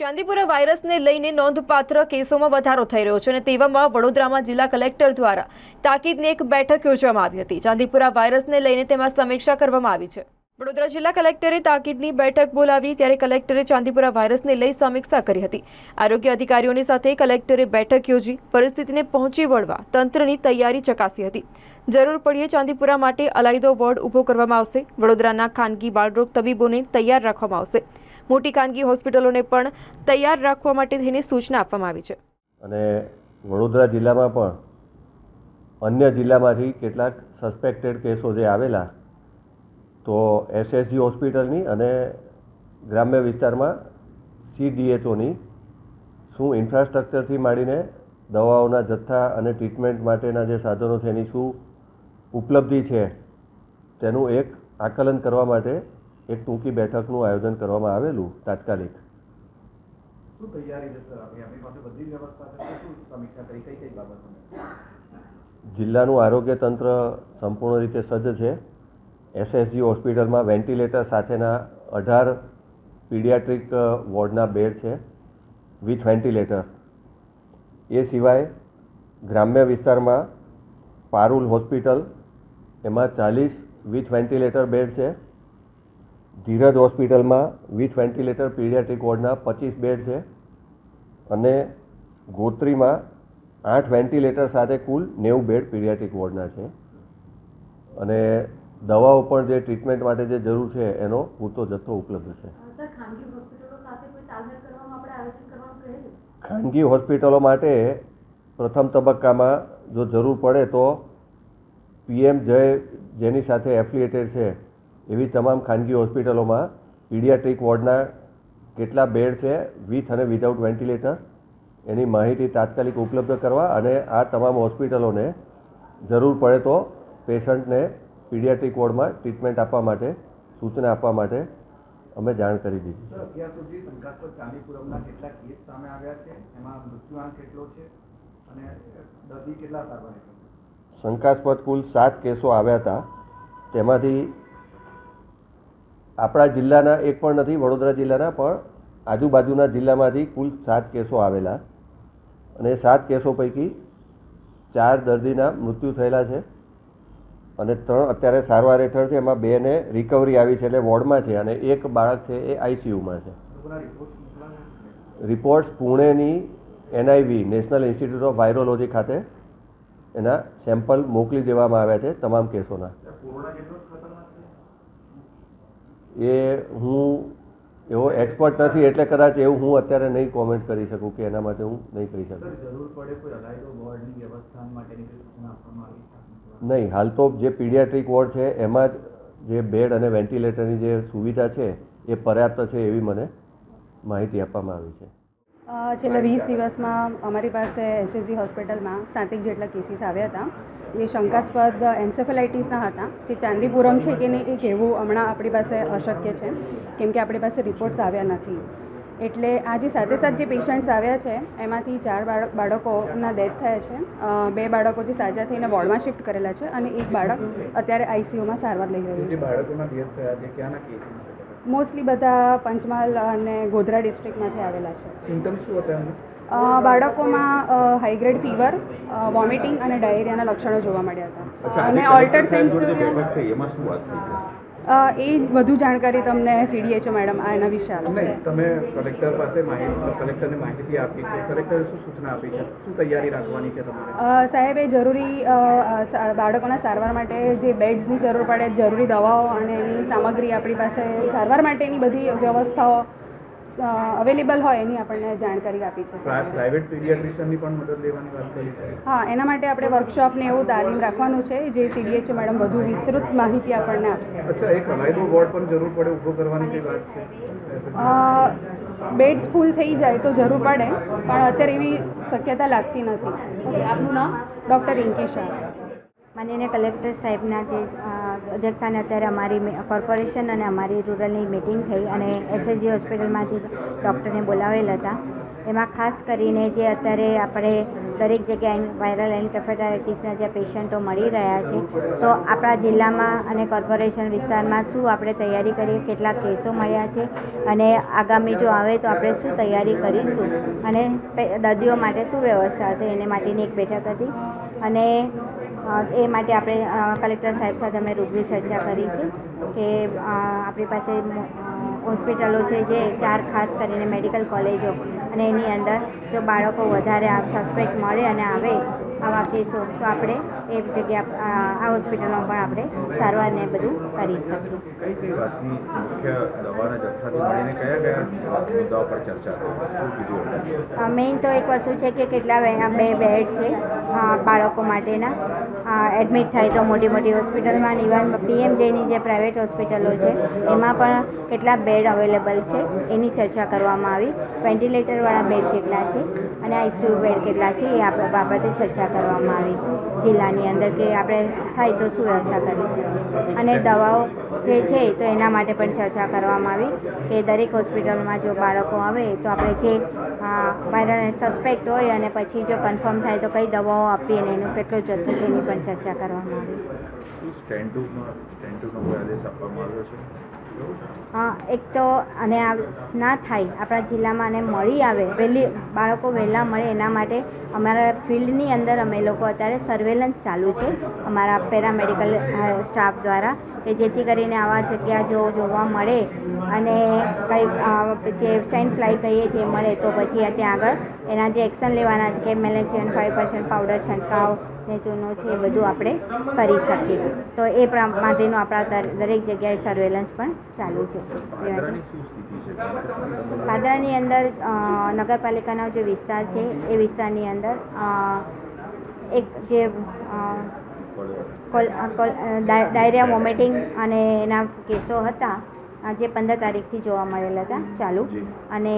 ચાંદીપુરા વાયરસને લઈને નોંધપાત્ર કેસોમાં વધારો થઈ રહ્યો છે અને તેવામાં વડોદરામાં જિલ્લા કલેક્ટર દ્વારા તાકીદની એક બેઠક યોજવામાં આવી હતી. ચાંદીપુરા વાયરસને લઈને તેમાં સમીક્ષા કરવામાં આવી છે. વડોદરા જિલ્લા કલેક્ટરે તાકીદની બેઠક બોલાવી ત્યારે કલેક્ટરે ચાંદીપુરા વાયરસને લઈ સમીક્ષા કરી હતી. આરોગ્ય અધિકારીઓની સાથે કલેક્ટરે બેઠક યોજી પરિસ્થિતિને પહોંચી વળવા તંત્રની તૈયારી ચકાસી હતી. જરૂર પડીએ ચાંદીપુરા માટે અલાયદો વોર્ડ ઊભો કરવામાં આવશે. વડોદરાના ખાનગી બાળરોગ તબીબોને તૈયાર રાખવામાં આવશે. મોટી ખાનગી હોસ્પિટલોને પણ તૈયાર રાખવા માટે તેની સૂચના આપવામાં આવી છે. અને વડોદરા જિલ્લામાં પણ અન્ય જિલ્લામાંથી કેટલાક સસ્પેક્ટેડ કેસો જે આવેલા, તો એસએસજી હોસ્પિટલની અને ગ્રામ્ય વિસ્તારમાં સીડીએચઓની શું ઇન્ફ્રાસ્ટ્રક્ચરથી માંડીને દવાઓના જથ્થા અને ટ્રીટમેન્ટ માટેના જે સાધનો છે એની શું ઉપલબ્ધિ છે, તેનું એક આકલન કરવા માટે એક ટૂંકી બેઠકનું આયોજન કરવામાં આવેલું તાત્કાલિક. જિલ્લાનું આરોગ્ય તંત્ર સંપૂર્ણ રીતે સજ્જ છે. એસએસજી હોસ્પિટલમાં વેન્ટિલેટર સાથેના અઢાર પીડિયાટ્રિક વોર્ડના બેડ છે વિથ વેન્ટિલેટર. એ સિવાય ગ્રામ્ય વિસ્તારમાં પારુલ હોસ્પિટલ એમાં ચાલીસ વિથ વેન્ટિલેટર બેડ છે. ધીરજ હોસ્પિટલમાં વિથ વેન્ટિલેટર પીડિયાટ્રિક વોર્ડના પચીસ બેડ છે અને ગોત્રીમાં આઠ વેન્ટિલેટર સાથે કુલ નેવું બેડ પીડિયાટ્રિક વોર્ડના છે. અને દવાઓ પણ જે ટ્રીટમેન્ટ માટે જે જરૂર છે એનો પૂરતો જથ્થો ઉપલબ્ધ છે. ખાનગી હોસ્પિટલો માટે પ્રથમ તબક્કામાં જો જરૂર પડે તો પીએમ જય જેની સાથે એફિલિએટેડ છે. એવી તમામ ખાનગી હોસ્પિટલોમાં પીડિયાટ્રિક વોર્ડના કેટલા બેડ છે વિથ અને વિધાઉટ વેન્ટિલેટર એની માહિતી તાત્કાલિક ઉપલબ્ધ કરવા અને આ તમામ હોસ્પિટલોને જરૂર પડે તો પેશન્ટને પીડિયાટ્રિક વોર્ડમાં ટ્રીટમેન્ટ આપવા માટે સૂચના આપવા માટે અમે જાણ કરી દીધી? શંકાસ્પદ કુલ સાત કેસો આવ્યા હતા તેમાંથી આપણા જિલ્લાના એક પણ નથી, વડોદરા જિલ્લાના, પણ આજુબાજુના જિલ્લામાંથી કુલ સાત કેસો આવેલા અને સાત કેસો પૈકી ચાર દર્દીના મૃત્યુ થયેલા છે અને ત્રણ અત્યારે સારવાર હેઠળ છે. એમાં બેને રિકવરી આવી છે એટલે વોર્ડમાં છે અને એક બાળક છે એ આઈસીયુમાં છે. Reports પુણેની NIV national institute of virology ખાતે એના સેમ્પલ મોકલી દેવામાં આવ્યા છે તમામ કેસોના સર, કોરોના જેટલો જ ખતરનાક છે એ હું એવો એક્સપર્ટ નથી એટલે કદાચ એવું હું અત્યારે નહીં કોમેન્ટ કરી શકું કે એના માટે હું નહીં કહી શકું. જરૂર પડે કોઈ વોર્ડની વ્યવસ્થા માટેની સૂચના આપવામાં આવી નહીં હાલ તો જે પીડિયાટ્રિક વોર્ડ છે એમાં જ જે બેડ અને વેન્ટિલેટરની જે સુવિધા છે એ પર્યાપ્ત છે એવી મને માહિતી આપવામાં આવી છે. છેલ્લા વીસ દિવસમાં અમારી પાસે એસએસજી હોસ્પિટલમાં સાતેક જેટલા કેસીસ આવ્યા હતા. એ શંકાસ્પદ એન્સેફેલાઇટીસના હતા જે ચાંદીપુરમ છે કે નહીં એ કહેવું હમણાં આપણી પાસે અશક્ય છે કેમ કે આપણી પાસે રિપોર્ટ્સ આવ્યા નથી. એટલે આ જે સાથે સાથ જે પેશન્ટ્સ આવ્યા છે એમાંથી ચાર બાળક બાળકોના ડેથ થયા છે બે બાળકો જે સાજા થઈને વોર્ડમાં શિફ્ટ કરેલા છે અને એક બાળક અત્યારે આઈસીયુમાં સારવાર લઈ રહ્યું છે. બાળકોના ડેથ થયા છે ક્યાંના કેસીસ મોસ્ટલી બધા પંચમહાલ અને ગોધરા ડિસ્ટ્રિક્ટમાંથી આવેલા છે. સિમ્ટમ્સ શું હતા બાળકોમાં હાઈગ્રેડ ફીવર વોમિટિંગ અને ડાયરિયાના લક્ષણો જોવા મળ્યા હતા. અને ઓલ્ટર સેન્સુરિયન એમાં શું વાત થઈ છે એ જ વધુ જાણકારી તમને સીડીએચઓ મેડમ આ એના વિશે આપશે. તમે કલેક્ટર પાસે માહિતી કલેક્ટરને માહિતી આપી છે. કલેક્ટરે શું સૂચના આપી છે? શું તૈયારી રાખવાની છે તમારે? સાહેબ એ જરૂરી બાળકોના સારવાર માટે જે બેડ્સની જરૂર પડે જરૂરી દવાઓ અને એની સામગ્રી આપણી પાસે સારવાર માટેની બધી વ્યવસ્થાઓ અવેલેબલ હોય એની આપણને જાણકારી આપી છે. સાહેબે. પ્રાઇવેટ પીડિયાટ્રિશિયનની પણ મદદ લેવાની વાત કરી છે. હા એના માટે આપણે વર્કશોપને એવું તાલીમ રાખવાનું છે જે સીડીએચ મેડમ વધુ વિસ્તૃત માહિતી આપણને આપશે. અચ્છા એક અલાયદો વોર્ડ પણ જરૂર પડે ઊભો કરવાની કઈ વાત છે? બેડ્સ ફૂલ થઈ જાય તો જરૂર પડે પણ અત્યારે એવી શક્યતા લાગતી નથી. આપનું નામ? ડૉક્ટર રિંકી શાહ માનનીય કલેક્ટર સાહેબના જે અધ્યક્ષસ્થાને અત્યારે અમારી કોર્પોરેશન અને અમારી રૂરલની મિટિંગ થઈ અને એસએસજી હોસ્પિટલમાંથી ડૉક્ટરને બોલાવેલ હતા. એમાં ખાસ કરીને જે અત્યારે આપણે દરેક જગ્યાએ વાયરલ એન્કેફેટાઇટિસના જે પેશન્ટો મળી રહ્યા છે, તો આપણા જિલ્લામાં અને કોર્પોરેશન વિસ્તારમાં શું આપણે તૈયારી કરીએ કેટલા કેસો મળ્યા છે અને આગામી જો આવે તો આપણે શું તૈયારી કરીશું અને દર્દીઓ માટે શું વ્યવસ્થા હતી એને માટેની એક બેઠક હતી. અને એ માટે આપણે કલેક્ટર સાહેબ સાથે અમે રૂબરૂ ચર્ચા કરી છે કે આપણી પાસે હોસ્પિટલો છે જે ચાર ખાસ કરીને મેડિકલ કોલેજો અને એની અંદર જો બાળકો વધારે આ સસ્પેક્ટ મળે અને આવે આવા કેસો તો આપણે એ જગ્યા આ હોસ્પિટલમાં પણ આપણે સારવાર ને બધું કરી શકીએ? મેઇન તો એક વસ્તુ છે કે કેટલા બે બેડ છે બાળકો માટેના. એડમિટ થાય તો મોટી મોટી હોસ્પિટલમાં ઇવન પીએમજેની જે પ્રાઇવેટ હોસ્પિટલો છે એમાં પણ કેટલા બેડ અવેલેબલ છે એની ચર્ચા કરવામાં આવી. વેન્ટિલેટરવાળા બેડ કેટલા છે અને આઈસીયુ બેડ કેટલા છે એ આપણે બાબતે ચર્ચા કરવામાં આવી. જિલ્લાની અંદર કે આપણે થાય તો શું વ્યવસ્થા કરી અને દવાઓ જે છે તો એના માટે પણ ચર્ચા કરવામાં આવી કે દરેક હોસ્પિટલમાં જો બાળકો આવે તો આપણે જે વાયરલ સસ્પેક્ટ હોય અને પછી જો કન્ફર્મ થાય તો કઈ દવાઓ આપીએ અને એનો કેટલો જથ્થો છે એની પણ ચર્ચા કરવામાં આવી. સ્ટેન્ડ ટુમાં સ્ટેન્ડ ટુનો કોઈ આદેશ આપવામાં આવ્યો છે? એક તો અને આ ના થાય, આપણા જિલ્લામાં અને મળી આવે, વહેલી, બાળકો વહેલા મળે એના માટે અમારા ફિલ્ડની અંદર અમે લોકો અત્યારે સર્વેલન્સ ચાલુ છે, અમારા પેરામેડિકલ સ્ટાફ દ્વારા, કે જેથી કરીને આવા જગ્યા જો જોવા મળે અને કંઈ જે સેન્ટ ફ્લાય કહીએ છીએ, મળે તો પછી ત્યાં આગળ એના જે એક્શન લેવાના છે, કે મેલેથિયન ફાઇવ પર્સન્ટ પાવડર છંટકાવ ને ચૂનો છે એ બધું આપણે કરી શકીએ. તો એ માટેનું આપણા દરેક જગ્યાએ સર્વેલન્સ પણ ચાલુ છે. પાદરાની અંદર નગરપાલિકાનો જે વિસ્તાર છે એ વિસ્તારની અંદર એક જે ડાયરિયા વોમિટિંગ અને એના કેસો હતા જે પંદર તારીખથી જોવા મળેલા હતા. ચાલુ. અને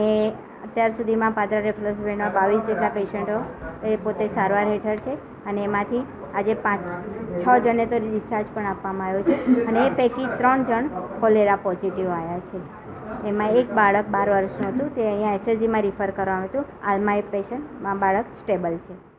અત્યાર સુધીમાં પાદરા રેફરન્સ બેડમાં બાવીસ જેટલા પેશન્ટો એ પોતે સારવાર હેઠળ છે અને એમાંથી આજે પાંચ છ જણને તો ડિસ્ચાર્જ પણ આપવામાં આવ્યો છે અને એ પૈકી ત્રણ જણ કોલેરા પોઝિટિવ આવ્યા છે. એમાં એક બાળક બાર વર્ષનું હતું. તે અહીંયા એસએસજીમાં રિફર કરવાનું હતું. હાલમાં એ પેશન્ટ બાળક સ્ટેબલ છે.